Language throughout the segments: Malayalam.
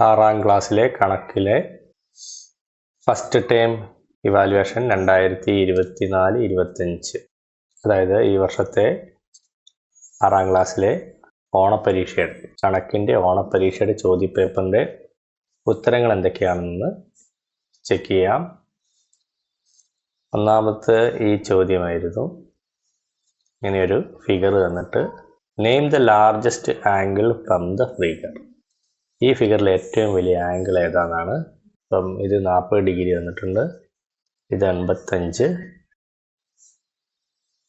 ആറാം ക്ലാസ്സിലെ കണക്കിലെ ഫസ്റ്റ് ടേം ഇവാലുവേഷൻ രണ്ടായിരത്തി ഇരുപത്തി നാല് ഇരുപത്തഞ്ച് അതായത് ഈ വർഷത്തെ ആറാം ക്ലാസ്സിലെ ഓണപ്പരീക്ഷയുടെ കണക്കിന്റെ ഓണപ്പരീക്ഷയുടെ ചോദ്യപേപ്പറിന്റെ ഉത്തരങ്ങൾ എന്തൊക്കെയാണെന്ന് ചെക്ക് ചെയ്യാം. ഒന്നാമത്തെ ഈ ചോദ്യമായിരുന്നു. ഇങ്ങനെയൊരു ഫിഗർ തന്നിട്ട് name the largest angle from the figure ഈ ഫിഗറിൽ ഏറ്റവും വലിയ ആംഗിൾ ഏതാണെന്നാണ് ഇപ്പം ഇത് നാൽപ്പത് ഡിഗ്രി വന്നിട്ടുണ്ട്. ഇത് എൺപത്തഞ്ച്.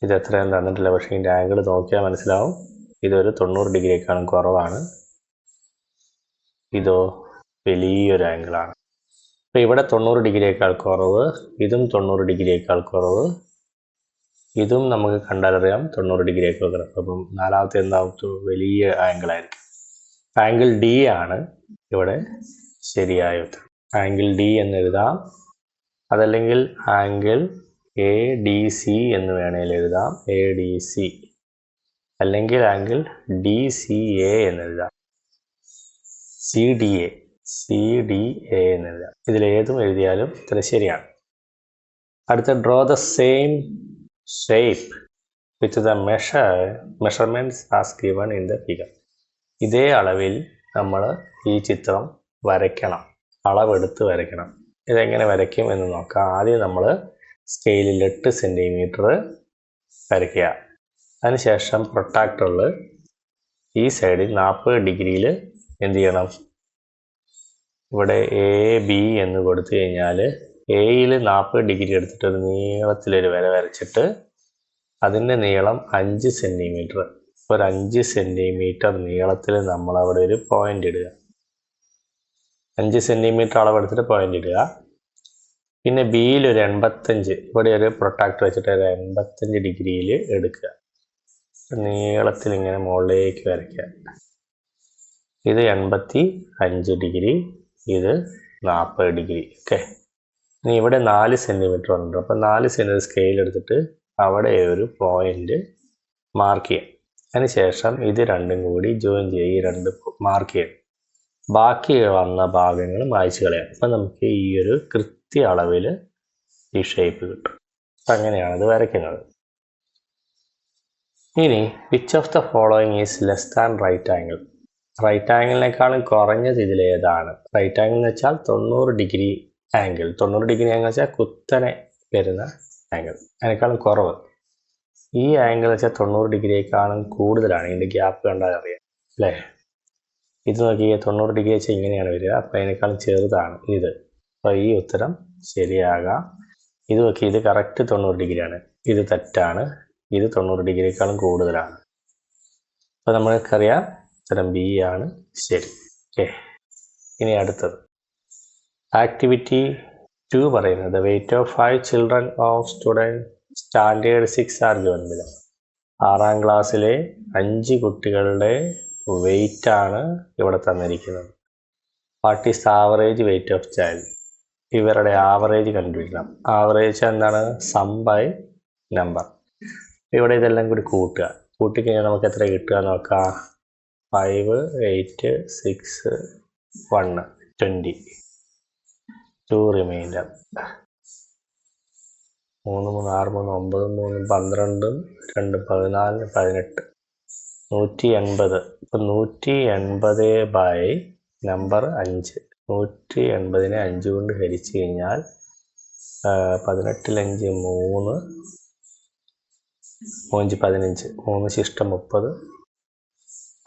ഇത് എത്രയും തന്നിട്ടില്ല പക്ഷേ ഇതിന്റെ ആംഗിൾ നോക്കിയാൽ മനസ്സിലാവും. ഇതൊരു തൊണ്ണൂറ് ഡിഗ്രിയേക്കാളും കുറവാണ്. ഇതോ വലിയൊരു ആംഗിളാണ് അപ്പോൾ ഇവിടെ തൊണ്ണൂറ് ഡിഗ്രിയേക്കാൾ കുറവ് ഇതും തൊണ്ണൂറ് ഡിഗ്രിയേക്കാൾ കുറവ്. ഇതും നമുക്ക് കണ്ടാലറിയാം തൊണ്ണൂറ് ഡിഗ്രിയേക്കാൾ കുറവ് അപ്പം നാലാമത്തെ എന്താവും വലിയ ആംഗിൾ ആയിരിക്കും. ആംഗിൾ ഡി ആണ് ഇവിടെ ശരിയായ ഉത്തരം. ആംഗിൾ ഡി എന്ന് എഴുതാം. അതല്ലെങ്കിൽ ആംഗിൾ എ ഡി സി എന്ന് വേണേൽ എഴുതാം. A D C. അല്ലെങ്കിൽ ആംഗിൾ ഡി സി എ എന്ന് എഴുതാം. C D A. C D A എന്ന് എഴുതാം. ഇതിലേതും എഴുതിയാലും ഇത്ര ശരിയാണ്. അടുത്ത draw the same shape with the measure measurements as given in the figure. ഇതേ അളവിൽ നമ്മൾ ഈ ചിത്രം വരയ്ക്കണം. അളവെടുത്ത് വരയ്ക്കണം. ഇതെങ്ങനെ വരയ്ക്കും എന്ന് നോക്കാം. ആദ്യം നമ്മൾ സ്കെയിലിൽ എട്ട് സെന്റിമീറ്റർ വരയ്ക്കുക. അതിനുശേഷം പ്രൊട്ടാക്ടറിൽ ഈ സൈഡിൽ നാൽപ്പത് ഡിഗ്രിയിൽ എന്ത് ചെയ്യണം? ഇവിടെ എ ബി എന്ന് കൊടുത്തു കഴിഞ്ഞാൽ എയിൽ നാൽപ്പത് ഡിഗ്രി എടുത്തിട്ട് ഒരു നീളത്തിലൊരു വര വരച്ചിട്ട് അതിന്റെ നീളം അഞ്ച് സെന്റിമീറ്റർ ഒരു അഞ്ച് സെന്റിമീറ്റർ നീളത്തിൽ നമ്മൾ അവിടെ ഒരു പോയിന്റ് ഇടുക. അഞ്ച് സെന്റിമീറ്റർ അളവെടുത്തിട്ട് പോയിന്റ് ഇടുക. പിന്നെ ബിയിൽ ഒരു എൺപത്തഞ്ച് ഇവിടെ ഒരു പ്രൊട്ടാക്ടർ വെച്ചിട്ട് ഒരു എൺപത്തഞ്ച് ഡിഗ്രിയിൽ എടുക്കുക. നീളത്തിൽ ഇങ്ങനെ മുകളിലേക്ക് വരയ്ക്കുക. ഇത് എൺപത്തി അഞ്ച് ഡിഗ്രി ഇത് നാൽപ്പത് ഡിഗ്രി ഓക്കെ ഇനി ഇവിടെ നാല് സെന്റിമീറ്റർ ഉണ്ട്. അപ്പം നാല് സെന്റിമീറ്റർ സ്കെയിൽ എടുത്തിട്ട് അവിടെ ഒരു പോയിന്റ് മാർക്ക് ചെയ്യാം അതിനുശേഷം ഇത് രണ്ടും കൂടി ജോയിൻ ചെയ്യുക ഈ രണ്ട് മാർക്ക് ചെയ്യണം. ബാക്കി വന്ന ഭാഗങ്ങൾ മായ്ച്ചു കളയാം. അപ്പം നമുക്ക് ഈ ഒരു കൃത്യ അളവിൽ ഈ ഷേപ്പ് കിട്ടും. അപ്പം അങ്ങനെയാണ് ഇത് വരയ്ക്കുന്നത്. ഇനി which of the following is less than right angle right ആംഗിളിനേക്കാളും കുറഞ്ഞത് ഇതിലേതാണ് റൈറ്റ് ആംഗിൾ എന്ന് വെച്ചാൽ തൊണ്ണൂറ് ഡിഗ്രി ആംഗിൾ തൊണ്ണൂറ് ഡിഗ്രി ആംഗിൾ വെച്ചാൽ കുത്തനെ വരുന്ന ആംഗിൾ അതിനേക്കാളും കുറവ്. ഈ ആംഗിൾ വെച്ചാൽ തൊണ്ണൂറ് ഡിഗ്രിയേക്കാളും കൂടുതലാണ് ഇതിന്റെ ഗ്യാപ്പ് കണ്ടാൽ അറിയാം അല്ലേ? ഇത് നോക്കിയാൽ തൊണ്ണൂറ് ഡിഗ്രി വെച്ചാൽ ഇങ്ങനെയാണ് വരിക. അപ്പോൾ അതിനേക്കാളും ചെറുതാണ് ഇത്. അപ്പോൾ ഈ ഉത്തരം ശരിയാകാം. ഇത് നോക്കി ഇത് കറക്റ്റ് തൊണ്ണൂറ് ഡിഗ്രിയാണ്. ഇത് തെറ്റാണ്. ഇത് തൊണ്ണൂറ് ഡിഗ്രിയേക്കാളും കൂടുതലാണ്. അപ്പോൾ നമ്മൾക്കറിയാം ഉത്തരം ബി ആണ്. ശരി. ഓക്കേ. ഇനി അടുത്തത്. ആക്ടിവിറ്റി ടു പറയുന്നത്. Weight of five children of student standard six are given below ആറാം ക്ലാസ്സിലെ അഞ്ച് കുട്ടികളുടെ വെയിറ്റ് ആണ് ഇവിടെ തന്നിരിക്കുന്നത്. What is average weight of child ഇവരുടെ ആവറേജ് കണ്ടുപിടിക്കണം. ആവറേജ് എന്താണ്? സം ബൈ നമ്പർ ഇവിടെ ഇതെല്ലാം കൂടി കൂട്ടുക. കൂട്ടിക്കഴിഞ്ഞാൽ നമുക്ക് എത്ര കിട്ടുക നോക്കാം. Five eight six one twenty two reminder മൂന്ന് മൂന്ന് ആറ് മൂന്ന് ഒമ്പത് മൂന്ന് പന്ത്രണ്ടും രണ്ട് പതിനാല് പതിനെട്ട്. നൂറ്റി എൺപത്. ഇപ്പം നൂറ്റി എൺപത് ബൈ നമ്പർ അഞ്ച്. നൂറ്റി എൺപതിനെ അഞ്ച് കൊണ്ട് ഹരിച്ചു കഴിഞ്ഞാൽ പതിനെട്ടിലഞ്ച് മൂന്ന് മൂഞ്ച് പതിനഞ്ച്. മൂന്ന് ശിഷ്ടം മുപ്പത്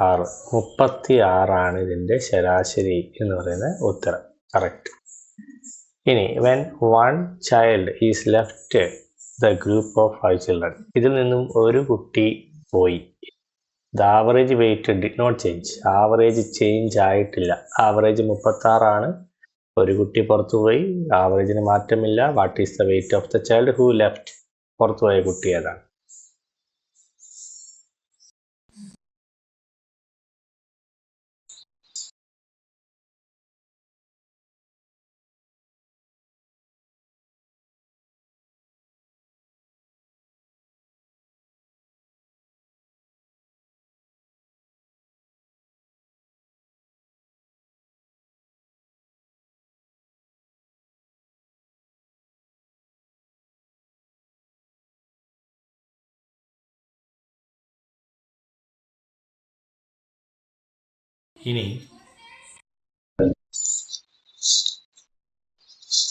ആറ്. മുപ്പത്തി ആറാണ് ഇതിന്റെ ശരാശരി എന്ന് പറയുന്ന ഉത്തരം. കറക്റ്റ് ഇനി when one child is left the group of five children ഇതിൽ നിന്നും ഒരു കുട്ടി പോയി. The average weight did not change average change ആയിട്ടില്ല. ആവറേജ് മുപ്പത്താറാണ്. ഒരു കുട്ടി പുറത്തു പോയി. ആവറേജിന് മാറ്റമില്ല. What is the weight of the child who left പുറത്തുപോയ കുട്ടി ഏതാണ്? ഇനി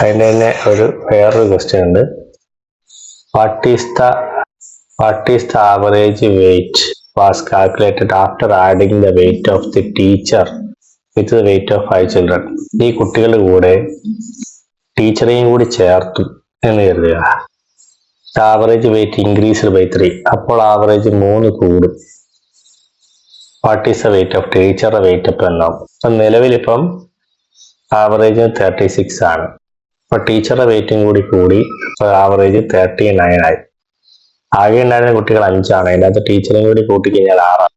അതിന്റെ തന്നെ ഒരു വേറൊരു ക്വസ്റ്റ്യൻ ഉണ്ട്. What is the what is the average weight was calculated after adding the weight of the teacher with the weight of five children ഈ കുട്ടികളുടെ കൂടെ ടീച്ചറെയും കൂടി ചേർത്തു എന്ന് കരുതുക. Average weight increased by three അപ്പോൾ ആവറേജ് മൂന്ന് കൂടും. What is a weight of ടീച്ചറുടെ വെയിറ്റ് അപ്പ് എന്നാവും നിലവിലിപ്പം ആവറേജ് തേർട്ടി സിക്സ് ആണ്. അപ്പൊ ടീച്ചറുടെ വെയിറ്റും കൂടി കൂടി അപ്പോൾ ആവറേജ് തേർട്ടി നയൻ ആയി. ആകെ ഉണ്ടായിരുന്ന കുട്ടികൾ അഞ്ചാണ്. അതിന്റെ അകത്ത് ടീച്ചറും കൂടി കൂട്ടി കഴിഞ്ഞാൽ ആറാണ്.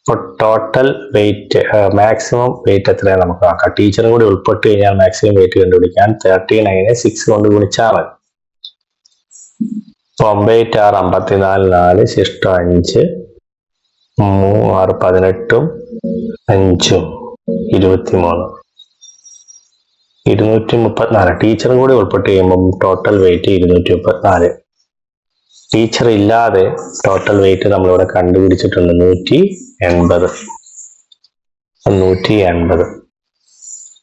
അപ്പോൾ ടോട്ടൽ വെയിറ്റ് മാക്സിമം വെയിറ്റ് എത്രയാണ് നമുക്ക് നോക്കാം. ടീച്ചറും കൂടി ഉൾപ്പെട്ട് കഴിഞ്ഞാൽ മാക്സിമം വെയിറ്റ് കണ്ടുപിടിക്കാൻ തേർട്ടി നയനെ സിക്സ് കൊണ്ട് ഗുണിച്ചാൽ മതി. ഒമ്പത് ആറ് അമ്പത്തിനാല് നാല് ശിഷ്ടം അഞ്ച് ആറ് പതിനെട്ടും അഞ്ചും ഇരുപത്തിമൂന്ന്. ഇരുന്നൂറ്റി മുപ്പത്തിനാല് ടീച്ചറും കൂടി ഉൾപ്പെട്ട് കഴിയുമ്പം ടോട്ടൽ വെയിറ്റ് ഇരുന്നൂറ്റി മുപ്പത്തിനാല് ടീച്ചർ ഇല്ലാതെ ടോട്ടൽ വെയിറ്റ് നമ്മളിവിടെ കണ്ടുപിടിച്ചിട്ടുണ്ട്. നൂറ്റി എൺപത് നൂറ്റി എൺപത്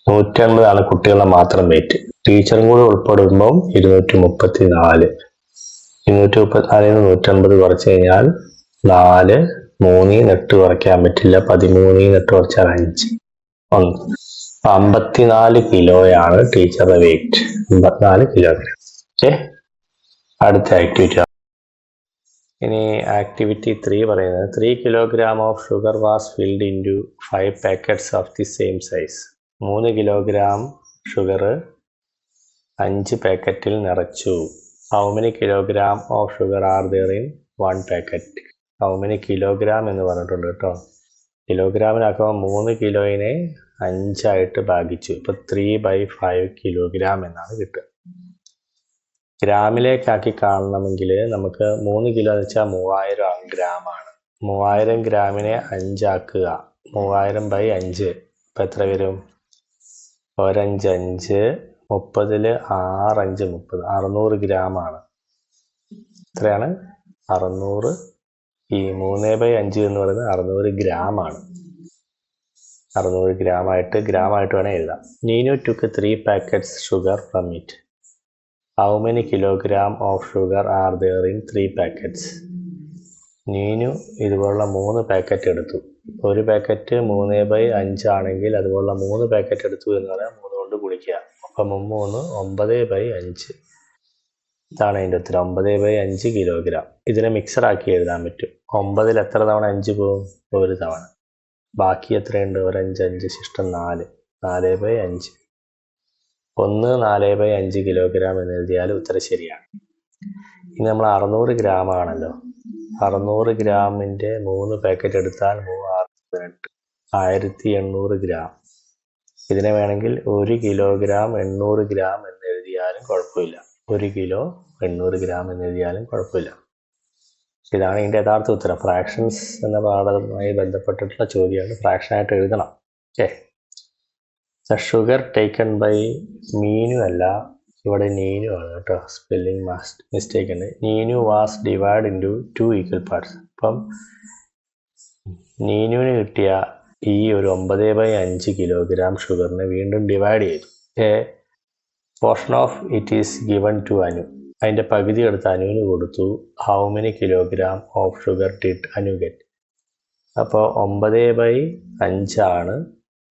നൂറ്റി എൺപതാണ് കുട്ടികളുടെ മാത്രം വെയിറ്റ് ടീച്ചറും കൂടി ഉൾപ്പെടുമ്പം ഇരുന്നൂറ്റി മുപ്പത്തി നാല് ഇരുന്നൂറ്റി മുപ്പത്തിനാലിൽ നിന്ന് നൂറ്റി അൻപത് കുറച്ച് കഴിഞ്ഞാൽ നാല് മൂന്നിൽ നെട്ട് കുറയ്ക്കാൻ പറ്റില്ല. പതിമൂന്നിൽ നെട്ട് കുറച്ചാൽ അഞ്ച്. ഒന്ന്. അമ്പത്തിനാല് കിലോയാണ് ടീച്ചറുടെ വെയിറ്റ് അമ്പത്തിനാല് കിലോഗ്രാം. ഓക്കേ. അടുത്ത ആക്ടിവിറ്റി ഇനി ആക്ടിവിറ്റി ത്രീ പറയുന്നത്. Three kilogram of sugar was filled into five packets of the same size മൂന്ന് കിലോഗ്രാം ഷുഗർ അഞ്ച് പാക്കറ്റിൽ നിറച്ചു. How many kilogram of sugar are there in one packet how many kilogram എന്ന് പറഞ്ഞിട്ടുണ്ട് കേട്ടോ. കിലോഗ്രാമിനാക്കുമ്പോൾ മൂന്ന് കിലോയിനെ അഞ്ചായിട്ട് ഭാഗിച്ചു. ഇപ്പൊ ത്രീ ബൈ ഫൈവ് കിലോഗ്രാം എന്നാണ് കിട്ടുക. ഗ്രാമിലേക്കാക്കി കാണണമെങ്കിൽ നമുക്ക് മൂന്ന് കിലോ എന്ന് വെച്ചാൽ മൂവായിരം ഗ്രാം ആണ്. മൂവായിരം ഗ്രാമിനെ അഞ്ചാക്കുക. മൂവായിരം ബൈ അഞ്ച്. ഇപ്പം എത്ര വരും? ഒരഞ്ച് അഞ്ച് മുപ്പതിൽ ആറഞ്ച് മുപ്പത്. അറുന്നൂറ് ഗ്രാം ആണ്. എത്രയാണ്? അറുന്നൂറ് ഈ മൂന്ന് ബൈ അഞ്ച് എന്ന് പറയുന്നത് അറുന്നൂറ് ഗ്രാം ആണ്. അറുന്നൂറ് ഗ്രാം ആയിട്ട് ഗ്രാം ആയിട്ട് വേണേൽ എഴുതാം. Neenu took three packets sugar from it how many kilogram of sugar are there in three packets Neenu ഇതുപോലുള്ള മൂന്ന് പാക്കറ്റ് എടുത്തു. ഒരു പാക്കറ്റ് മൂന്ന് ബൈ അഞ്ചാണെങ്കിൽ അതുപോലുള്ള മൂന്ന് പാക്കറ്റ് എടുത്തു എന്ന് പറയാം മൂന്ന് കൊണ്ട് കുളിക്കുക അപ്പം മൂന്ന് ഒമ്പത് ബൈ അഞ്ച്. ഇതാണ് അതിന്റെ ഉത്തരം. ഒമ്പത് ബൈ അഞ്ച് കിലോഗ്രാം ഇതിനെ മിക്സർ ആക്കി എഴുതാൻ പറ്റും. ഒമ്പതിൽ എത്ര തവണ അഞ്ച് പോകും? ഒരു തവണ. ബാക്കി എത്രയുണ്ട്? ഒരു അഞ്ച് അഞ്ച് ശിഷ്ടം നാല്. നാല് ബൈ അഞ്ച്. ഒന്ന് നാല് ബൈ അഞ്ച് കിലോഗ്രാം എന്ന് എഴുതിയാൽ ഉത്തരം ശരിയാണ്. ഇനി നമ്മൾ അറുന്നൂറ് ഗ്രാം ആണല്ലോ. അറുന്നൂറ് ഗ്രാമിന്റെ മൂന്ന് പാക്കറ്റ് എടുത്താൽ പതിനെട്ട് ആയിരത്തി എണ്ണൂറ് ഗ്രാം. ഇതിനെ വേണമെങ്കിൽ ഒരു കിലോഗ്രാം എണ്ണൂറ് ഗ്രാം എന്ന് എഴുതിയാലും കുഴപ്പമില്ല. ഒരു കിലോ എണ്ണൂറ് ഗ്രാം എന്ന് എഴുതിയാലും കുഴപ്പമില്ല. ഇതാണ് ഇതിന്റെ യഥാർത്ഥ ഉത്തരം. ഫ്രാക്ഷൻസ് എന്ന പാഠവുമായി ബന്ധപ്പെട്ടിട്ടുള്ള ചോദ്യമാണ്. ഫ്രാക്ഷനായിട്ട് എഴുതണം. Okay sugar taken by Meenu അല്ല ഇവിടെ നീനു ആണ് കേട്ടോ. സ്പെല്ലിംഗ് മാസ്റ്റ് മിസ്റ്റേക്ക് ഉണ്ട്. Neenu was divide into two equal parts അപ്പം നീനുവിന് കിട്ടിയ ഈ ഒരു ഒമ്പത് ബൈ അഞ്ച് കിലോഗ്രാം ഷുഗറിനെ വീണ്ടും ഡിവൈഡ് ചെയ്തു. A portion of it is given to Anu അതിന്റെ പകുതി എടുത്ത് അനുവിന് കൊടുത്തു. How many kilogram of sugar did Anu get അപ്പോൾ ഒമ്പത് ബൈ അഞ്ചാണ്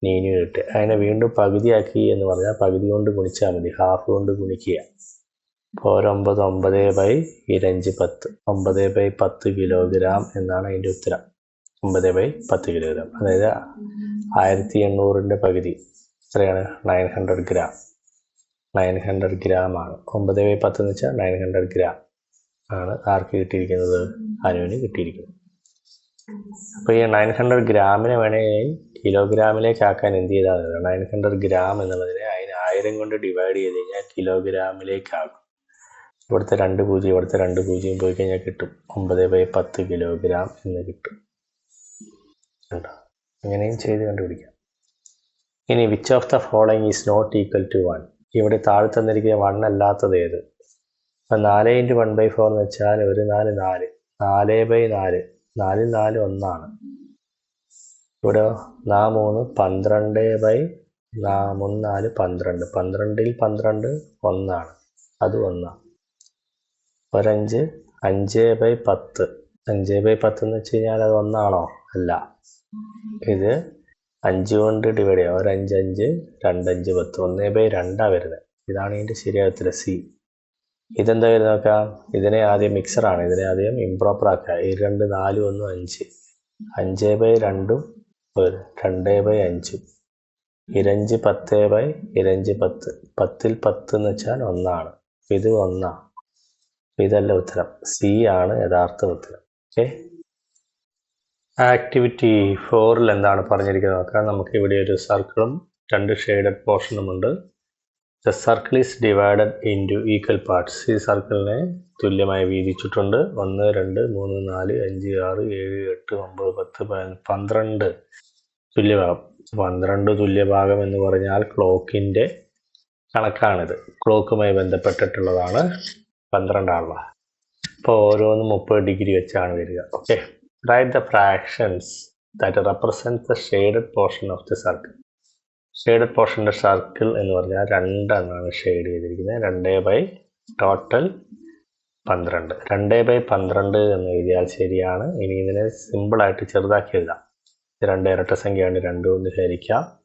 നീനു കിട്ടുക. അതിനെ വീണ്ടും പകുതിയാക്കി എന്ന് പറഞ്ഞാൽ പകുതി കൊണ്ട് ഗുണിച്ചാൽ മതി. ഹാഫ് കൊണ്ട് ഗുണിക്കുക. അപ്പോൾ ഒരൊമ്പത് ഒമ്പത് ബൈ ഇരഞ്ച് പത്ത്. ഒമ്പത് ബൈ പത്ത് കിലോഗ്രാം എന്നാണ് അതിന്റെ ഉത്തരം. ഒമ്പത് ബൈ പത്ത് കിലോഗ്രാം അതായത് ആയിരത്തി എണ്ണൂറിന്റെ പകുതി. എത്രയാണ്? Nine hundred gram nine hundred gram ആണ്. ഒമ്പത് ബൈ പത്ത് എന്ന് വെച്ചാൽ നയൻ ഹൺഡ്രഡ് ഗ്രാം ആണ് ആർക്ക് കിട്ടിയിരിക്കുന്നത്? അനുവിന് കിട്ടിയിരിക്കുന്നത്. അപ്പോൾ ഈ നയൻ ഹൺഡ്രഡ് ഗ്രാമിനെ വേണമെങ്കിൽ കിലോഗ്രാമിലേക്ക് ആക്കാൻ എന്ത് ചെയ്താൽ മതി? നയൻ ഹൺഡ്രഡ് ഗ്രാം എന്നുള്ളതിനെ അതിന് ആയിരം കൊണ്ട് ഡിവൈഡ് ചെയ്ത് കഴിഞ്ഞാൽ കിലോഗ്രാമിലേക്ക് ആകും ഇവിടുത്തെ രണ്ട് പൂജ്യം ഇവിടുത്തെ രണ്ട് പൂജ്യം പോയി കഴിഞ്ഞാൽ കിട്ടും. ഒമ്പത് ബൈ പത്ത് കിലോഗ്രാം എന്ന് കിട്ടും. കണ്ടോ? അങ്ങനെയും ചെയ്ത് കണ്ടുപിടിക്കാം. ഇനി which of the following is not equal to one ഇവിടെ താഴെ തന്നിരിക്കുന്ന വൺ അല്ലാത്തത് ഏത്? അപ്പം നാല് ഇന്റു വൺ ബൈ ഫോർ എന്ന് വെച്ചാൽ ഒരു നാല് നാല്. നാല് ബൈ നാല്. നാലിൽ നാല് ഒന്നാണ്. ഇവിടെ നാ മൂന്ന് പന്ത്രണ്ട് ബൈ നാ മൂന്ന് നാല് പന്ത്രണ്ട്. പന്ത്രണ്ടിൽ പന്ത്രണ്ട് ഒന്നാണ്. അത് ഒന്നാണ് ഒരഞ്ച് അഞ്ച് ബൈ പത്ത്. അഞ്ച് ബൈ പത്ത് എന്ന് വെച്ച് കഴിഞ്ഞാൽ അത് ഒന്നാണോ? അല്ല. ഇത് അഞ്ച് കൊണ്ട് ഡിവൈഡ് ചെയ്യാം. ഒരു അഞ്ച് അഞ്ച് രണ്ട് അഞ്ച് പത്ത്. ഒന്ന് ബൈ രണ്ടാണ് വരുന്നത് ഇതാണ് ഇതിന്റെ ശരിയായ ഉത്തരം സി ഇതെന്താ വരുന്നത് നോക്കാം? ഇതിനെ ആദ്യം മിക്സറാണ് ഇതിനെ ആദ്യം ഇംപ്രോപ്പർ ആക്കുക. ഈ രണ്ട് നാലും ഒന്നും അഞ്ച്. അഞ്ച് ബൈ രണ്ടും ഒരു. രണ്ട് ബൈ അഞ്ചും. ഇരഞ്ച് പത്ത് ബൈ ഇരഞ്ച് പത്ത്. പത്തിൽ പത്ത് എന്ന് വെച്ചാൽ ഒന്നാണ്. ഇത് ഒന്നാണ് ഇതല്ല ഉത്തരം. സി ആണ് യഥാർത്ഥ ഉത്തരം. ഓക്കെ ആക്ടിവിറ്റി ഫോറിൽ എന്താണ് പറഞ്ഞിരിക്കുന്നത്? നോക്കാം നമുക്ക് ഇവിടെ ഒരു സർക്കിളും രണ്ട് ഷെയ്ഡഡ് പോർഷനും ഉണ്ട്. The circle is divided into equal parts ഈ സർക്കിളിനെ തുല്യമായി വീതിച്ചിട്ടുണ്ട്. ഒന്ന് രണ്ട് മൂന്ന് നാല് അഞ്ച് ആറ് ഏഴ് എട്ട് ഒമ്പത് പത്ത് പന്ത്രണ്ട് തുല്യഭാഗം. പന്ത്രണ്ട് തുല്യഭാഗം എന്ന് പറഞ്ഞാൽ ക്ലോക്കിന്റെ കണക്കാണിത്. ക്ലോക്കുമായി ബന്ധപ്പെട്ടിട്ടുള്ളതാണ് പന്ത്രണ്ടാണല്ലോ അപ്പോൾ ഓരോന്നും മുപ്പത് ഡിഗ്രി വെച്ചാണ് വരിക. Okay write the fractions that represent the shaded portion of the circle. Shaded പോർഷന്റെ circle എന്ന് പറഞ്ഞാൽ രണ്ടെന്നാണ് ഷെയ്ഡ് ചെയ്തിരിക്കുന്നത്. രണ്ട് ബൈ ടോട്ടൽ പന്ത്രണ്ട്. രണ്ട് ബൈ പന്ത്രണ്ട് എന്ന് എഴുതിയാൽ ശരിയാണ്. ഇനി ഇതിനെ സിമ്പിളായിട്ട് ചെറുതാക്കി എഴുതാം. രണ്ട് ഇരട്ട സംഖ്യയാണ്. രണ്ട് കൊണ്ട് ഹരിക്കാം.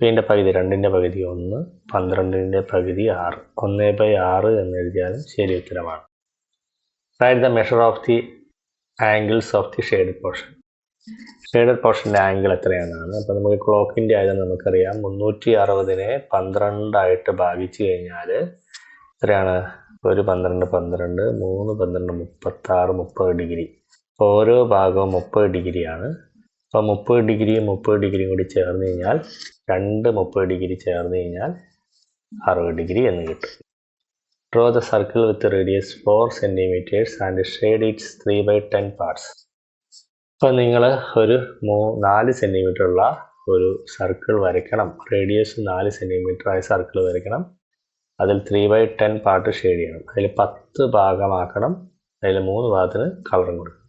ഇതിന്റെ പകുതി രണ്ടിന്റെ പകുതി ഒന്ന് പന്ത്രണ്ടിന്റെ പകുതി ആറ്. ഒന്ന് ബൈ ആറ് എന്ന് എഴുതിയാലും ശരി ഉത്തരമാണ്. അതായത് the measure of the angles of the shade portion shaded പോർഷന്റെ angle എത്രയാണെന്നാണ്. അപ്പോൾ നമുക്ക് ക്ലോക്കിന്റെ ആയത് നമുക്കറിയാം. മുന്നൂറ്റി അറുപതിനെ പന്ത്രണ്ടായിട്ട് ഭാഗിച്ചു കഴിഞ്ഞാൽ എത്രയാണ്? ഒരു പന്ത്രണ്ട് പന്ത്രണ്ട് മൂന്ന് പന്ത്രണ്ട് മുപ്പത്താറ് മുപ്പത് ഡിഗ്രി. ഓരോ ഭാഗവും മുപ്പത് ഡിഗ്രിയാണ്. അപ്പോൾ മുപ്പത് ഡിഗ്രിയും മുപ്പത് ഡിഗ്രിയും കൂടി ചേർന്ന് കഴിഞ്ഞാൽ രണ്ട് മുപ്പത് ഡിഗ്രി ചേർന്ന് കഴിഞ്ഞാൽ അറുപത് ഡിഗ്രി എന്ന് കിട്ടും. Draw the circle with radius four centimetres and shade its three by ten parts അപ്പോൾ നിങ്ങൾ ഒരു മൂ നാല് സെന്റിമീറ്റർ ഉള്ള ഒരു സർക്കിൾ വരയ്ക്കണം. റേഡിയസ് നാല് സെന്റിമീറ്റർ ആയ സർക്കിൾ വരയ്ക്കണം. അതിൽ three by ten part shade ചെയ്യണം. അതിൽ പത്ത് ഭാഗമാക്കണം. അതിൽ മൂന്ന് ഭാഗത്തിന് കളറും കൊടുക്കണം.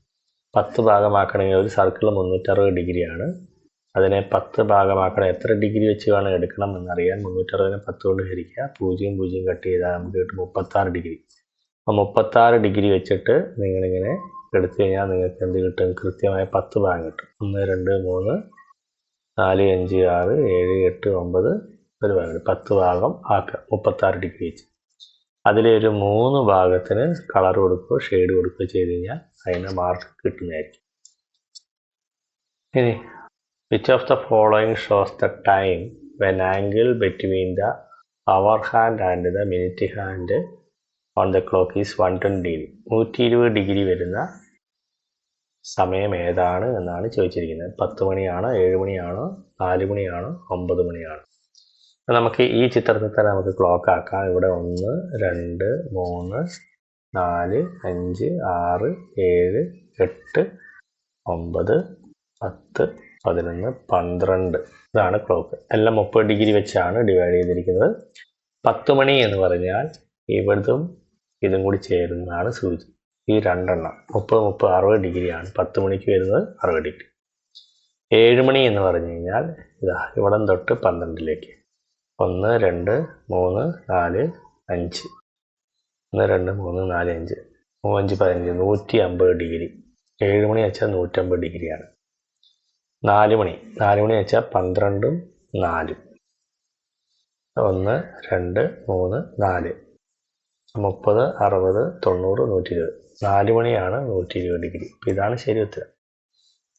പത്ത് ഭാഗമാക്കണമെങ്കിൽ ഒരു സർക്കിൾ മുന്നൂറ്ററുപത് ഡിഗ്രിയാണ്. അതിനെ പത്ത് ഭാഗമാക്കണം. എത്ര ഡിഗ്രി വെച്ച് വേണം എടുക്കണം എന്നറിയാൻ മുന്നൂറ്ററുപതിനെ പത്ത് കൊണ്ട് ഹരിക്കുക. പൂജ്യം പൂജ്യം കട്ട് ചെയ്താൽ നമുക്ക് കിട്ടും മുപ്പത്താറ് ഡിഗ്രി. അപ്പോൾ മുപ്പത്താറ് ഡിഗ്രി വെച്ചിട്ട് നിങ്ങളിങ്ങനെ എടുത്തു കഴിഞ്ഞാൽ നിങ്ങൾക്ക് എന്ത് കിട്ടും? കൃത്യമായ പത്ത് ഭാഗം കിട്ടും. ഒന്ന് രണ്ട് മൂന്ന് നാല് അഞ്ച് ആറ് ഏഴ് എട്ട് ഒമ്പത് ഒരു ഭാഗം. പത്ത് ഭാഗം ആക്കുക. മുപ്പത്താറ് ഡിഗ്രി വെച്ച്. അതിലെ ഒരു മൂന്ന് ഭാഗത്തിന് കളർ കൊടുക്കുകയോ ഷെയ്ഡ് കൊടുക്കുകയോ ചെയ്ത് കഴിഞ്ഞാൽ അതിന് മാർക്ക് കിട്ടുന്നതായിരിക്കും. ഇനി which of the following shows the time when angle between the hour hand and the minute hand on the clock is one twenty degree നൂറ്റി ഇരുപത് ഡിഗ്രി വരുന്ന സമയം ഏതാണ് എന്നാണ് ചോദിച്ചിരിക്കുന്നത്. പത്ത് മണിയാണോ ഏഴ് മണിയാണോ നാല് മണിയാണോ ഒമ്പത് മണിയാണോ? അപ്പം നമുക്ക് ഈ ചിത്രത്തിൽ തന്നെ നമുക്ക് ക്ലോക്ക് ആക്കാം. ഇവിടെ ഒന്ന് രണ്ട് മൂന്ന് നാല് അഞ്ച് ആറ് ഏഴ് എട്ട് ഒമ്പത് പത്ത് പതിനൊന്ന് പന്ത്രണ്ട്. ഇതാണ് ക്ലോക്ക് എല്ലാം മുപ്പത് ഡിഗ്രി വെച്ചാണ് ഡിവൈഡ് ചെയ്തിരിക്കുന്നത്. പത്ത് മണി എന്ന് പറഞ്ഞാൽ ഇവിടുത്തും ഇതും കൂടി ചേരുന്നതാണ് സൂചി. ഈ രണ്ടെണ്ണം. മുപ്പത് മുപ്പത് അറുപത് ഡിഗ്രിയാണ് പത്ത് മണിക്ക് വരുന്നത് അറുപത് ഡിഗ്രി ഏഴ് മണി എന്ന് പറഞ്ഞു കഴിഞ്ഞാൽ ഇതാ ഇവിടം തൊട്ട് പന്ത്രണ്ടിലേക്ക്. ഒന്ന് രണ്ട് മൂന്ന് നാല് അഞ്ച്. ഒന്ന് രണ്ട് മൂന്ന് നാല് അഞ്ച്. മൂവഞ്ച് പതിനഞ്ച്. നൂറ്റി അമ്പത് ഡിഗ്രി ഏഴ് മണി വെച്ചാൽ നൂറ്റമ്പത് ഡിഗ്രിയാണ് നാല് മണി. നാല് മണി വെച്ചാൽ പന്ത്രണ്ടും നാലും. ഒന്ന് രണ്ട് മൂന്ന് നാല്. മുപ്പത് അറുപത് തൊണ്ണൂറ് നൂറ്റി ഇരുപത് നാല് മണിയാണ് നൂറ്റി ഇരുപത് ഡിഗ്രി. അപ്പം ഇതാണ് ശരി ഉത്തരം.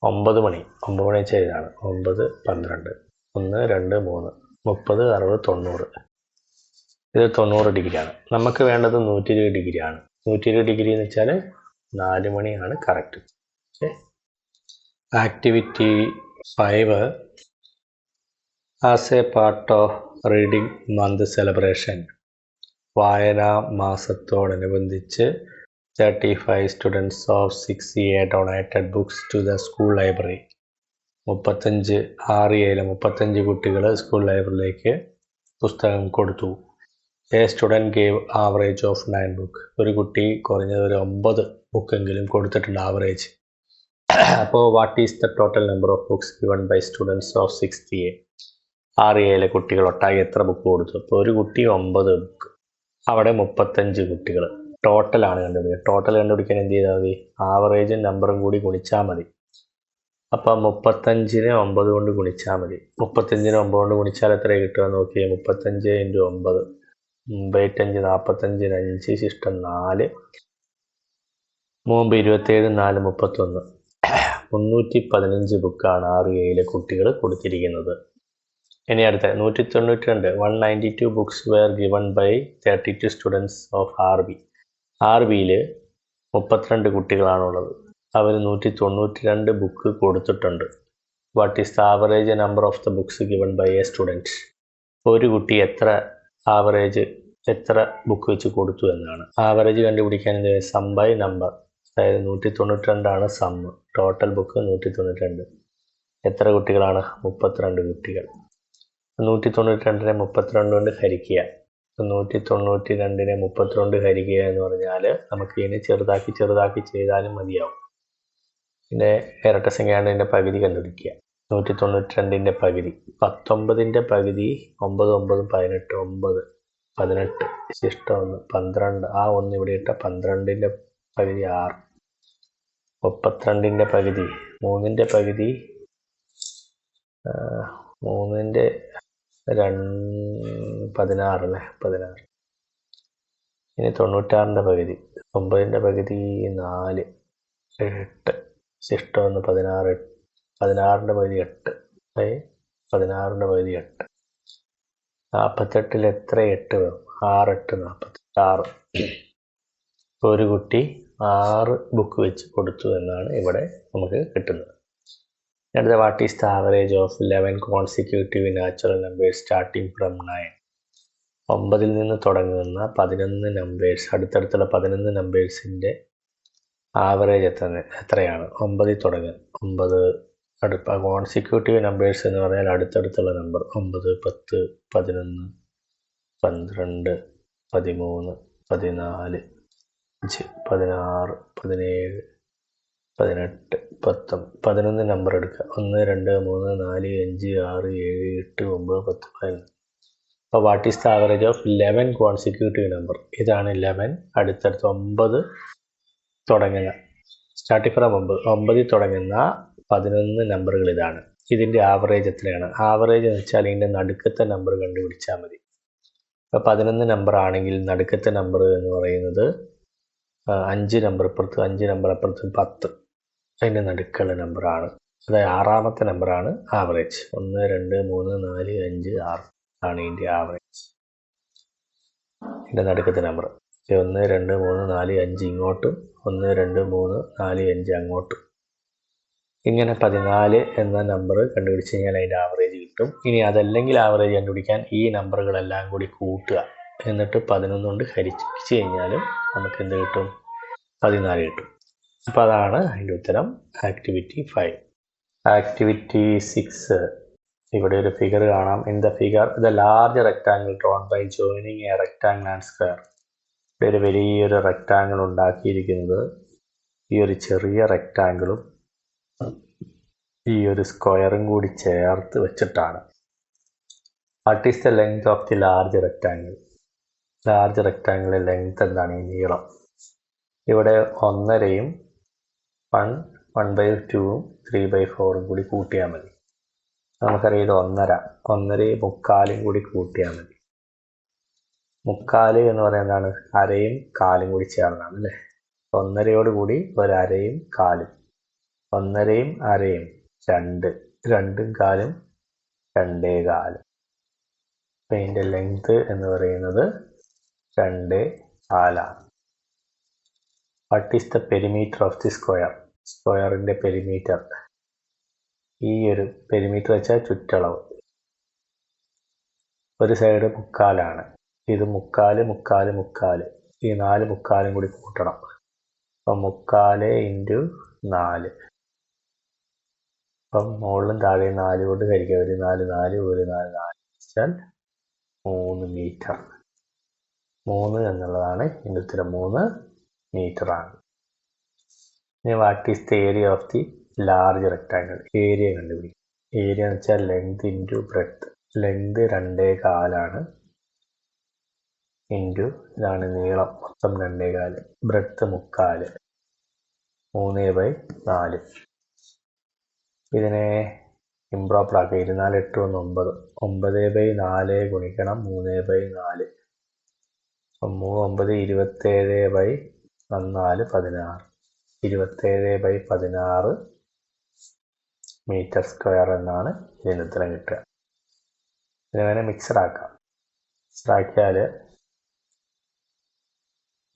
ഒമ്പത് മണി. ഒമ്പത് മണി വെച്ചാൽ ഇതാണ് ഒമ്പത് പന്ത്രണ്ട്. ഒന്ന് രണ്ട് മൂന്ന്. മുപ്പത് അറുപത് തൊണ്ണൂറ്. ഇത് തൊണ്ണൂറ് ഡിഗ്രിയാണ്. നമുക്ക് വേണ്ടത് നൂറ്റി ഇരുപത് ഡിഗ്രിയാണ്. നൂറ്റി ഇരുപത് ഡിഗ്രി എന്ന് വെച്ചാൽ നാല് മണിയാണ് correct. Okay? Activity five as a part of reading month celebration. വായനാ മാസത്തോടനുബന്ധിച്ച് thirty five students of six A donated books to the school library. മുപ്പത്തഞ്ച് ആറ് എയിലെ മുപ്പത്തഞ്ച് കുട്ടികൾ സ്കൂൾ ലൈബ്രറിയിലേക്ക് പുസ്തകം കൊടുത്തു. A student gave average of nine book. ഒരു കുട്ടി കുറഞ്ഞത് ഒരു ഒമ്പത് ബുക്കെങ്കിലും കൊടുത്തിട്ടുണ്ട് ആവറേജ്. അപ്പോൾ what is the total number of books given by students of sixth A ആറ് എയിലെ കുട്ടികൾ ഒട്ടാകെ എത്ര ബുക്ക് കൊടുത്തു? അപ്പോൾ ഒരു കുട്ടി ഒമ്പത് ബുക്ക് അവിടെ മുപ്പത്തഞ്ച് കുട്ടികൾ. ടോട്ടലാണ് കണ്ടുപിടിക്കുക. ടോട്ടൽ കണ്ടുപിടിക്കാൻ എന്ത് ചെയ്താൽ മതി? ആവറേജും നമ്പറും കൂടി ഗുണിച്ചാൽ മതി. അപ്പം മുപ്പത്തഞ്ചിന് ഒമ്പത് കൊണ്ട് ഗുണിച്ചാൽ മതി. മുപ്പത്തഞ്ചിന് ഒമ്പത് കൊണ്ട് ഗുണിച്ചാൽ എത്ര കിട്ടുക നോക്കിയേ? മുപ്പത്തഞ്ച് ഇന്റു ഒമ്പത്. മുമ്പേറ്റഞ്ച് നാൽപ്പത്തഞ്ചിന് അഞ്ച് ശിഷ്ടം നാല്. മുമ്പ് ഇരുപത്തേഴ് നാല് മുപ്പത്തൊന്ന്. മുന്നൂറ്റി പതിനഞ്ച് ബുക്കാണ് ആറ് എയിലെ കുട്ടികൾ കൊടുത്തിരിക്കുന്നത്. ഇനി അടുത്ത നൂറ്റി തൊണ്ണൂറ്റി രണ്ട് one ninety two books were given by thirty two students of R B R ബിയിൽ മുപ്പത്തിരണ്ട് കുട്ടികളാണുള്ളത്. അവർ നൂറ്റി തൊണ്ണൂറ്റി രണ്ട് ബുക്ക് കൊടുത്തിട്ടുണ്ട്. What is the average number of the books given by a student ഒരു കുട്ടി എത്ര ആവറേജ് എത്ര ബുക്ക് വെച്ച് കൊടുത്തു എന്നാണ്. ആവറേജ് കണ്ടുപിടിക്കാൻ സം ബൈ നമ്പർ. അതായത് നൂറ്റി തൊണ്ണൂറ്റി രണ്ടാണ് സം ടോട്ടൽ ബുക്ക് നൂറ്റി തൊണ്ണൂറ്റി രണ്ട് എത്ര കുട്ടികളാണ്? മുപ്പത്തിരണ്ട് കുട്ടികൾ. നൂറ്റി തൊണ്ണൂറ്റി രണ്ടിനെ മുപ്പത്തിരണ്ട് കൊണ്ട് ഹരിക്കുക. നൂറ്റി തൊണ്ണൂറ്റി രണ്ടിനെ മുപ്പത്തിരണ്ട് ഹരിക്കുക എന്ന് പറഞ്ഞാൽ നമുക്ക് ഇതിനെ ചെറുതാക്കി ചെറുതാക്കി ചെയ്താലും മതിയാവും. പിന്നെ ഇരട്ട സംഖ്യയാണ് ഇതിന്റെ പകുതി കണ്ടുപിടിക്കുക. നൂറ്റി തൊണ്ണൂറ്റി രണ്ടിന്റെ പകുതി. പത്തൊമ്പതിന്റെ പകുതി ഒമ്പത് ഒമ്പത് പതിനെട്ട് ഒമ്പത് പതിനെട്ട്. ശിഷ്ടം ഒന്ന്. പന്ത്രണ്ട്. ആ ഒന്ന് ഇവിടെ ഇട്ട പന്ത്രണ്ടിന്റെ പകുതി ആറ്. മുപ്പത്തിരണ്ടിന്റെ പകുതി മൂന്നിന്റെ പകുതി മൂന്നിന്റെ രണ്ട് പതിനാറ് അല്ലേ? പതിനാറ്. ഇനി തൊണ്ണൂറ്റാറിന്റെ പകുതി ഒമ്പതിന്റെ പകുതി നാല് എട്ട്. ശിഷ്ടം ഒന്ന് പതിനാറ് പതിനാറിന്റെ പകുതി എട്ട്. പതിനാറിന്റെ പകുതി എട്ട്. നാൽപ്പത്തെട്ടിൽ എത്ര എട്ട് വരും? ആറ് എട്ട് നാൽപ്പത്തെട്ട് ആറ്. ഒരു കുട്ടി ആറ് ബുക്ക് വെച്ച് കൊടുത്തു എന്നാണ് ഇവിടെ നമുക്ക് കിട്ടുന്നത്. അടുത്ത what is the average of eleven consecutive natural numbers starting from nine ഒമ്പതിൽ നിന്ന് തുടങ്ങുന്ന പതിനൊന്ന് നമ്പേഴ്സ് അടുത്തടുത്തുള്ള പതിനൊന്ന് നമ്പേഴ്സിന്റെ ആവറേജ് എത്ര എത്രയാണ്? ഒമ്പതിൽ തുടങ്ങുക. ഒമ്പത് അടുപ്പ കോൺസിക്യൂട്ടീവ് നമ്പേഴ്സ് എന്ന് പറഞ്ഞാൽ അടുത്തടുത്തുള്ള നമ്പർ ഒമ്പത് പത്ത് പതിനൊന്ന് പന്ത്രണ്ട് പതിമൂന്ന് പതിനാല് അഞ്ച് പതിനാറ് പതിനേഴ് പതിനെട്ട് പത്തൊമ്പത് പതിനൊന്ന് നമ്പർ എടുക്കുക. ഒന്ന് രണ്ട് മൂന്ന് നാല് അഞ്ച് ആറ് ഏഴ് എട്ട് ഒമ്പത് പത്ത് പതിനൊന്ന്. അപ്പോൾ what is the average of eleven consecutive number ഇതാണ് ലെവൻ അടുത്തടുത്ത് ഒമ്പത് തുടങ്ങുന്ന സ്റ്റാർട്ടിംഗ് ഫ്രം ഒമ്പത്. ഒമ്പതിൽ തുടങ്ങുന്ന പതിനൊന്ന് നമ്പറുകൾ ഇതാണ്. ഇതിന്റെ ആവറേജ് എത്രയാണ്? ആവറേജ് എന്ന് വെച്ചാൽ ഇതിന്റെ നടുക്കത്തെ നമ്പർ കണ്ടുപിടിച്ചാൽ മതി. ഇപ്പോൾ പതിനൊന്ന് നമ്പർ ആണെങ്കിൽ നടുക്കത്തെ നമ്പർ എന്ന് പറയുന്നത് അഞ്ച് നമ്പർ ഇപ്പുറത്ത് അഞ്ച് നമ്പർ അപ്പുറത്ത് പത്ത്. അതിന്റെ നടുക്കുള്ള നമ്പറാണ് അതായത് ആറാമത്തെ നമ്പറാണ് ആവറേജ് ഒന്ന് രണ്ട് മൂന്ന് നാല് അഞ്ച് ആറ് ആണ് ഇതിന്റെ ആവറേജ് ഇതിന്റെ നടുക്കത്തെ നമ്പർ ഒന്ന് രണ്ട് മൂന്ന് നാല് അഞ്ച് ഇങ്ങോട്ടും ഒന്ന് രണ്ട് മൂന്ന് നാല് അഞ്ച് അങ്ങോട്ടും. ഇങ്ങനെ പതിനാല് എന്ന നമ്പർ കണ്ടുപിടിച്ച് കഴിഞ്ഞാൽ അതിന്റെ ആവറേജ് കിട്ടും. ഇനി അതല്ലെങ്കിൽ ആവറേജ് കണ്ടുപിടിക്കാൻ ഈ നമ്പറുകളെല്ലാം കൂടി കൂട്ടുക. എന്നിട്ട് പതിനൊന്ന് കൊണ്ട് ഹരിച്ച് കഴിഞ്ഞാലും നമുക്ക് എന്ത് കിട്ടും? പതിനാല് കിട്ടും. അപ്പോൾ അതാണ് അതിന്റെ ഉത്തരം. ആക്ടിവിറ്റി ഫൈവ് ആക്ടിവിറ്റി സിക്സ് ഇവിടെ ഒരു ഫിഗർ കാണാം. In the figure the large rectangle drawn by joining a rectangle and square ഇവിടെ ഒരു വലിയൊരു റെക്ടാങ്കിൾ ഉണ്ടാക്കിയിരിക്കുന്നത്. ഈ ഒരു ചെറിയ റെക്ടാങ്കിളും ഈ ഒരു സ്ക്വയറും കൂടി ചേർത്ത് വെച്ചിട്ടാണ്. What is the length of the large rectangle large റെക്ടാങ്കിളിലെ length എന്താണ് ഈ നീളം? ഇവിടെ ഒന്നരയും വൺ വൺ ബൈ ടുവും ത്രീ ബൈ ഫോറും കൂടി കൂട്ടിയാൽ മതി. നമുക്കറിയാം ഇത് ഒന്നര. ഒന്നരയും മുക്കാലും കൂടി കൂട്ടിയാൽ മതി. മുക്കാൽ എന്ന് പറയുന്നത് എന്താണ്? അരയും കാലും കൂടി ചേർന്നാണ് അല്ലേ? ഒന്നരയോട് കൂടി ഒരരയും കാലും. ഒന്നരയും അരയും രണ്ട്. രണ്ടും കാലും രണ്ടേ കാലും. അപ്പം ഇതിന്റെ ലെങ്ത് എന്ന് പറയുന്നത് രണ്ട് കാലാണ് what is the perimeter of the square സ്ക്വയറിന്റെ പെരിമീറ്റർ ഈ ഒരു പെരിമീറ്റർ വെച്ചാൽ ചുറ്റളവ്. ഒരു സൈഡ് മുക്കാലാണ്. ഇത് മുക്കാൽ മുക്കാൽ മുക്കാൽ. ഈ നാല് മുക്കാലും കൂടി കൂട്ടണം. അപ്പം മുക്കാൽ ഇന്റു നാല്. അപ്പം മുകളിലും താഴെ നാല് കൊണ്ട് കഴിക്കുക ഒരു നാല് നാല് ഒരു നാല് നാല്. വെച്ചാൽ മൂന്ന് മീറ്റർ മൂന്ന് എന്നുള്ളതാണ് ഇതിന്റെ ഉത്തരം മൂന്ന് മീറ്ററാണ് ഇനി what is the area of the large rectangle area കണ്ടുപിടിക്കും. ഏരിയ എന്ന് വെച്ചാൽ ലെങ്ത് ഇന്റു ബ്രെഡ്ത്ത് ലെങ്ത് രണ്ടേ കാലാണ്. ഇന്റു ഇതാണ് നീളം മൊത്തം രണ്ടേ കാൽ. ബ്രെഡ്ത്ത് മുക്കാൽ. മൂന്ന് ബൈ നാല്. ഇതിനെ ഇംപ്രോപ്പർ ആക്കുക ഇരുന്നാൽ എട്ട് ഒന്ന് ഒമ്പത്. ഒമ്പത് ബൈ നാല് ഗുണിക്കണം മൂന്ന് ബൈ നാല്. മൂന്ന് ഒമ്പത് ഇരുപത്തേഴ് ബൈ നാല് പതിനാറ്. ഇരുപത്തേഴ് ബൈ പതിനാറ് മീറ്റർ സ്ക്വയർ എന്നാണ് ഇതിന് ഉത്തരം കിട്ടുക. ഇതിനെ ആക്കാം? മിക്സഡ് ആക്കിയാൽ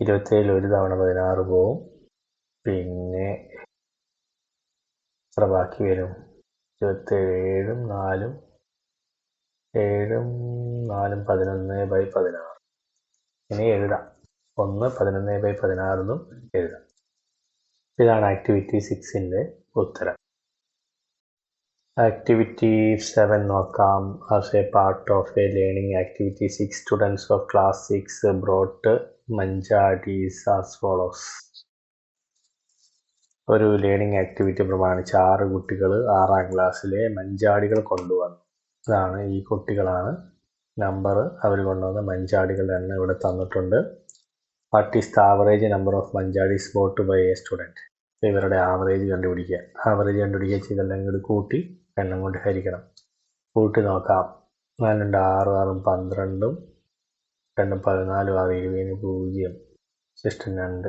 ഇരുപത്തേഴിൽ ഒരു തവണ പതിനാറ് പോവും. പിന്നെ എത്ര ബാക്കി വരും? ഇരുപത്തേഴ് ഏഴും നാലും ഏഴും നാലും പതിനൊന്ന് ബൈ പതിനാറ്. ഇനി എഴുതാം. ഒന്ന് പതിനൊന്ന് ബൈ പതിനാറെന്നും എഴുതാം. ഇതാണ് ആക്ടിവിറ്റി സിക്സിന്റെ ഉത്തരം. ആക്ടിവിറ്റി സെവൻ നോക്കാം. As a part of a learning activity six students of class six brought മഞ്ചാഡീസ് as follows ഒരു ലേണിംഗ് ആക്ടിവിറ്റി പ്രമാണിച്ച് ആറ് കുട്ടികൾ ആറാം ക്ലാസ്സിലെ മഞ്ചാടികൾ കൊണ്ടുവന്നു. അതാണ് ഈ കുട്ടികളാണ് നമ്പർ അവർ കൊണ്ടുവന്ന മഞ്ചാടികളുടെ എണ്ണം ഇവിടെ തന്നിട്ടുണ്ട്. What is the average number of മഞ്ചാടീസ് boat by a student ഇവരുടെ ആവറേജ് കണ്ടുപിടിക്കുക. ആവറേജ് കണ്ടുപിടിക്കുക ചെയ്തെല്ലാം കൂടി കൂട്ടി എണ്ണം കൊണ്ട് ഹരിക്കണം. കൂട്ടി നോക്കാം. നാല് രണ്ട് ആറ് ആറും പന്ത്രണ്ടും രണ്ടും പതിനാലും ആറ് ഇരുപതിന് പൂജ്യം സിസ്റ്റം രണ്ട്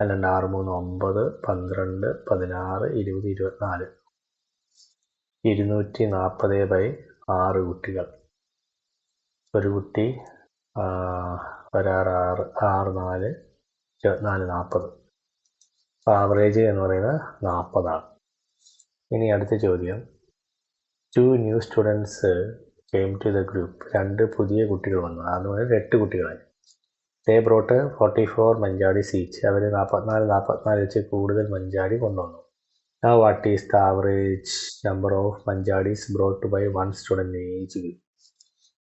രണ്ട് ആറ് മൂന്ന് ഒമ്പത് പന്ത്രണ്ട് പതിനാറ് ഇരുപത് ഇരുപത്തിനാല്. ഇരുന്നൂറ്റി നാൽപ്പത് ബൈ ആറ് കുട്ടികൾ. ഒരു കുട്ടി ഒരാറ് ആറ് ആറ് നാല് ഇരുപത്തിനാല് നാൽപ്പത് ആവറേജ് എന്ന് പറയുന്നത് നാൽപ്പതാണ് ഇനി അടുത്ത ചോദ്യം. Two new students came to the group രണ്ട് പുതിയ കുട്ടികൾ വന്നു. അതുപോലെ എട്ട് കുട്ടികളായി. They brought forty four manjadi സീച്ച് അവർ നാൽപ്പത്തിനാല് നാൽപ്പത്തിനാല് വെച്ച് കൂടുതൽ മഞ്ചാടി കൊണ്ടുവന്നു. What is the average number of മഞ്ചാടീസ് brought by one student age group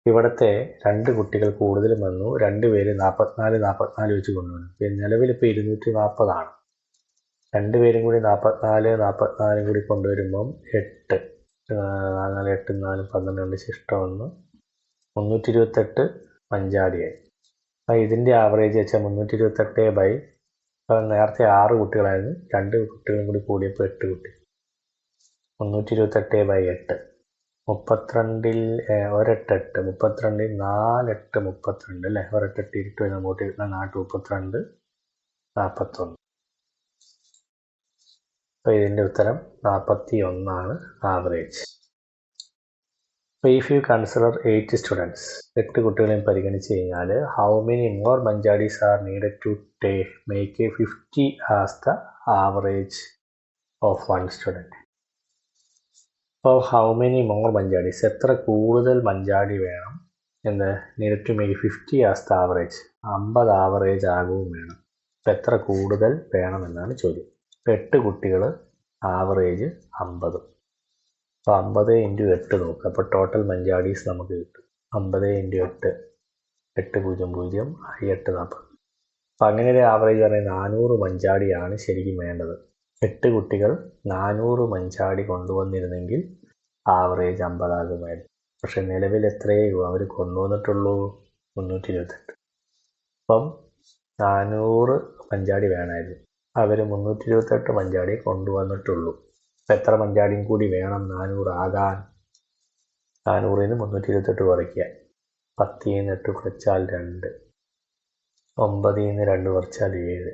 ഇവിടുത്തെ രണ്ട് കുട്ടികൾ കൂടുതലും വന്നു. രണ്ട് പേര് നാൽപ്പത്തിനാല് നാൽപ്പത്തിനാല് വെച്ച് കൊണ്ടുവന്നു. പിന്നെ നിലവിൽ ഇപ്പോൾ ഇരുന്നൂറ്റി നാൽപ്പതാണ് രണ്ട് പേരും കൂടി നാൽപ്പത്തിനാല് നാൽപ്പത്തിനാലും കൂടി കൊണ്ടുവരുമ്പം എട്ട്. നാല് എട്ട് നാല് പന്ത്രണ്ട് രണ്ട് ശിഷ്ടം ഒന്ന് മുന്നൂറ്റി ഇരുപത്തെട്ട് മഞ്ചാടിയായി അപ്പം ഇതിന്റെ ആവറേജ് വെച്ചാൽ മുന്നൂറ്റി ഇരുപത്തെട്ട് ബൈ നേരത്തെ ആറ് കുട്ടികളായിരുന്നു. രണ്ട് കുട്ടികളും കൂടി കൂടിയപ്പോൾ എട്ട് കുട്ടി. മുന്നൂറ്റി ഇരുപത്തെട്ട് ബൈ എട്ട്. മുപ്പത്തിരണ്ടിൽ ഒരെട്ടെട്ട് മുപ്പത്തിരണ്ടിൽ നാലെട്ട് മുപ്പത്തിരണ്ട് അല്ലേ? ഒരെട്ടെട്ട് ഇരുട്ട് വരുന്ന അങ്ങോട്ട് നാട്ട് മുപ്പത്തിരണ്ട് നാൽപ്പത്തൊന്ന്. അപ്പോൾ ഇതിന്റെ ഉത്തരം നാൽപ്പത്തി ഒന്നാണ് ആവറേജ്. അപ്പോൾ if you consider eight students എട്ട് കുട്ടികളെയും പരിഗണിച്ച് കഴിഞ്ഞാൽ how many more മഞ്ചാടീസ് are need to ടേ make a fifty as the average of one student അപ്പോൾ ഹൗ മെനി മോർ മഞ്ചാടീസ് എത്ര കൂടുതൽ മഞ്ചാടി വേണം? എന്ന് need to make fifty as the average അമ്പത് ആവറേജ് ആകുകയും വേണം. അപ്പം എത്ര കൂടുതൽ വേണമെന്നാണ് ചോദ്യം. എട്ട് കുട്ടികൾ ആവറേജ് അമ്പത്. അപ്പോൾ അമ്പത് ഇന്റു എട്ട് നോക്കുക. അപ്പോൾ ടോട്ടൽ മഞ്ചാടീസ് നമുക്ക് കിട്ടും. അമ്പത് ഇന്റു എട്ട്. എട്ട് പൂജ്യം പൂജ്യം എട്ട് നാൽപ്പത്. അപ്പോൾ അങ്ങനെ ഒരു ആവറേജ് പറയുന്നത് നാനൂറ് മഞ്ചാടിയാണ് ശരിക്കും വേണ്ടത്. എട്ട് കുട്ടികൾ നാനൂറ് മഞ്ചാടി കൊണ്ടുവന്നിരുന്നെങ്കിൽ ആവറേജ് അമ്പതാകുമായിരുന്നു. പക്ഷെ നിലവിൽ എത്രയോ അവർ കൊണ്ടുവന്നിട്ടുള്ളൂ മുന്നൂറ്റി ഇരുപത്തെട്ട് അപ്പം നാനൂറ് പഞ്ചാടി വേണമായിരുന്നു. അവർ മുന്നൂറ്റി ഇരുപത്തെട്ട് പഞ്ചാടി കൊണ്ടുവന്നിട്ടുള്ളൂ. അപ്പം എത്ര പഞ്ചാടിയും കൂടി വേണം നാനൂറ് ആകാൻ? നാനൂറിൽ നിന്ന് മുന്നൂറ്റി ഇരുപത്തെട്ട് കുറയ്ക്കുക. പത്തിൽ നിന്ന് എട്ട് കുറച്ചാൽ രണ്ട്. ഒമ്പതിൽ നിന്ന് രണ്ട് കുറച്ചാൽ ഏഴ്.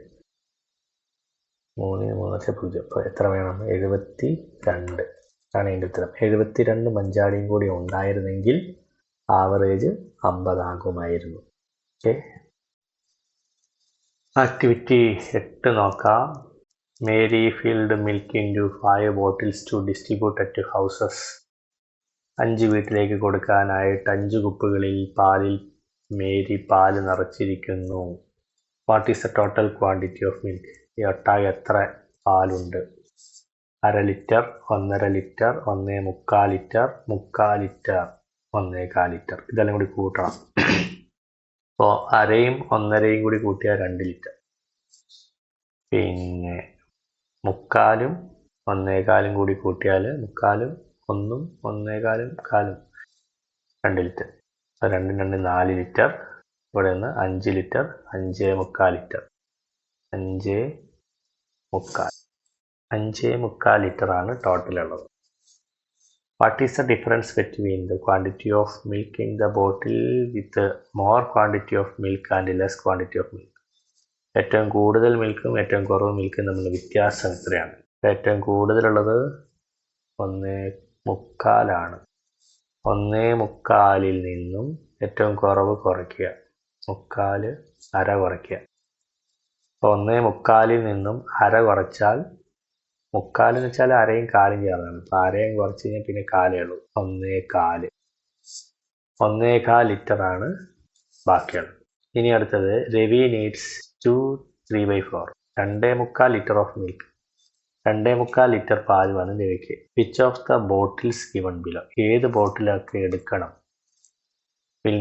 മൂന്നിന് മൂന്ന് പൂജ്യം. അപ്പോൾ എത്ര വേണം? എഴുപത്തി രണ്ട് ആണ് അതിന്റെ ഉത്തരം. എഴുപത്തി രണ്ട് മഞ്ചാടിയും കൂടി ഉണ്ടായിരുന്നെങ്കിൽ ആവറേജ് അമ്പതാകുമായിരുന്നു. ഓക്കെ ആക്ടിവിറ്റി എട്ട് നോക്കാം. Mary filled milk into five bottles to distribute at houses അഞ്ച് വീട്ടിലേക്ക് കൊടുക്കാനായിട്ട് അഞ്ച് കുപ്പുകളിൽ പാലിൽ മേരി പാൽ നിറച്ചിരിക്കുന്നു. What is the total quantity of milk ഈ ഒട്ടാകെ എത്ര പാലുണ്ട്? അര ലിറ്റർ ഒന്നര ലിറ്റർ ഒന്നേ മുക്കാൽ ലിറ്റർ മുക്കാൽ ലിറ്റർ ഒന്നേകാൽ ലിറ്റർ. ഇതെല്ലാം കൂടി കൂട്ടണം. അപ്പോൾ അരയും ഒന്നരയും കൂടി കൂട്ടിയാൽ രണ്ട് ലിറ്റർ. പിന്നെ മുക്കാലും ഒന്നേകാലും കൂടി കൂട്ടിയാൽ മുക്കാലും ഒന്നും ഒന്നേകാലും കാലും രണ്ട് ലിറ്റർ. രണ്ടും രണ്ട് നാല് ലിറ്റർ. ഇവിടെ നിന്ന് അഞ്ച് ലിറ്റർ അഞ്ചേ മുക്കാൽ ലിറ്റർ. അഞ്ചേ മുക്കാൽ. അഞ്ചേ മുക്കാൽ ലിറ്ററാണ് ടോട്ടൽ ഉള്ളത് what is the difference between the quantity of milk in the bottle with more quantity of milk and less quantity of milk ഏറ്റവും കൂടുതൽ മിൽക്കും ഏറ്റവും കുറവ് മിൽക്കും തമ്മിലുള്ള വ്യത്യാസം എത്രയാണ് ഏറ്റവും കൂടുതലുള്ളത് ഒന്നേ മുക്കാലാണ്. ഒന്നേ മുക്കാലിൽ നിന്നും ഏറ്റവും കുറവ് കുറയ്ക്കുക. മുക്കാൽ അര കുറയ്ക്കുക. ഒന്നേ മുക്കാലിൽ നിന്നും അര കുറച്ചാൽ മുക്കാൽ എന്ന് വെച്ചാൽ അരയും കാലും ചേർന്നാണ്. അപ്പൊ അരയും കുറച്ച് കഴിഞ്ഞാൽ പിന്നെ കാലേ ഉള്ളൂ. ഒന്നേ കാൽ. ഒന്നേ കാൽ ലിറ്റർ ആണ് ബാക്കിയുള്ളത്. ഇനി അടുത്തത് Ravi needs two three by four രണ്ടേ മുക്കാൽ ലിറ്റർ ഓഫ് മിൽക്ക് രണ്ടേ മുക്കാൽ ലിറ്റർ പാൽ വേണം രവിക്ക്. Which of the bottles given below ഏത് ബോട്ടിലൊക്കെ എടുക്കണം? Will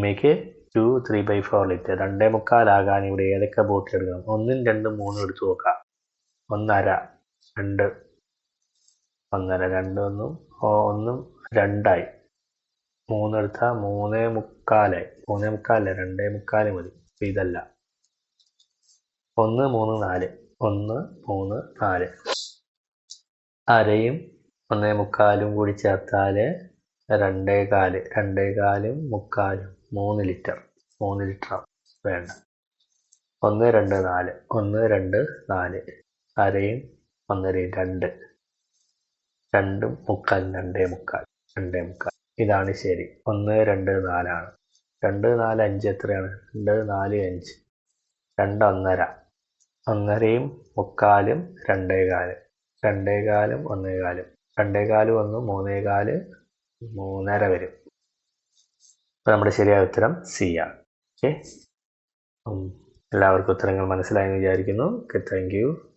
two three by four litre രണ്ടേ മുക്കാലാകാൻ ഇവിടെ ഏതൊക്കെ ബോട്ടിൽ എടുക്കണം? ഒന്നും രണ്ടും മൂന്നും എടുത്തു നോക്കാം. ഒന്നര. രണ്ട്. അങ്ങനെ രണ്ട് ഒന്നും ഒന്നും രണ്ടായി. മൂന്നെടുത്താൽ മൂന്നേ മുക്കാലായി മൂന്നേ മുക്കാലല്ല? രണ്ടേ മുക്കാൽ മതി. അപ്പൊ ഇതല്ല. ഒന്ന് മൂന്ന് നാല്. ഒന്ന് മൂന്ന് നാല്. അരയും ഒന്നേ മുക്കാലും കൂടി ചേർത്താൽ രണ്ടേ കാൽ. രണ്ടേ കാലും മുക്കാലും. മൂന്ന് ലിറ്റർ. മൂന്ന് ലിറ്റർ വേണ്ട. ഒന്ന് രണ്ട് നാല്. ഒന്ന് രണ്ട് നാല്. അരയും ഒന്നരയും രണ്ട്. രണ്ടും മുക്കാൽ രണ്ടേ മുക്കാൽ രണ്ടേ മുക്കാൽ. ഇതാണ് ശരി. ഒന്ന് രണ്ട് നാലാണ്. രണ്ട് നാല് അഞ്ച് എത്രയാണ്? രണ്ട് നാല് അഞ്ച്. രണ്ട് ഒന്നര. ഒന്നരയും മുക്കാലും രണ്ടേകാൽ രണ്ടേകാലും ഒന്നേകാലും രണ്ടേകാലും ഒന്ന് മൂന്നേകാൽ മൂന്നര വരും. അപ്പോൾ നമ്മുടെ ശരിയായ ഉത്തരം സി ആണ്. ഓക്കെ? എല്ലാവർക്കും ഉത്തരങ്ങൾ മനസ്സിലായെന്ന് വിചാരിക്കുന്നു. Okay thank you.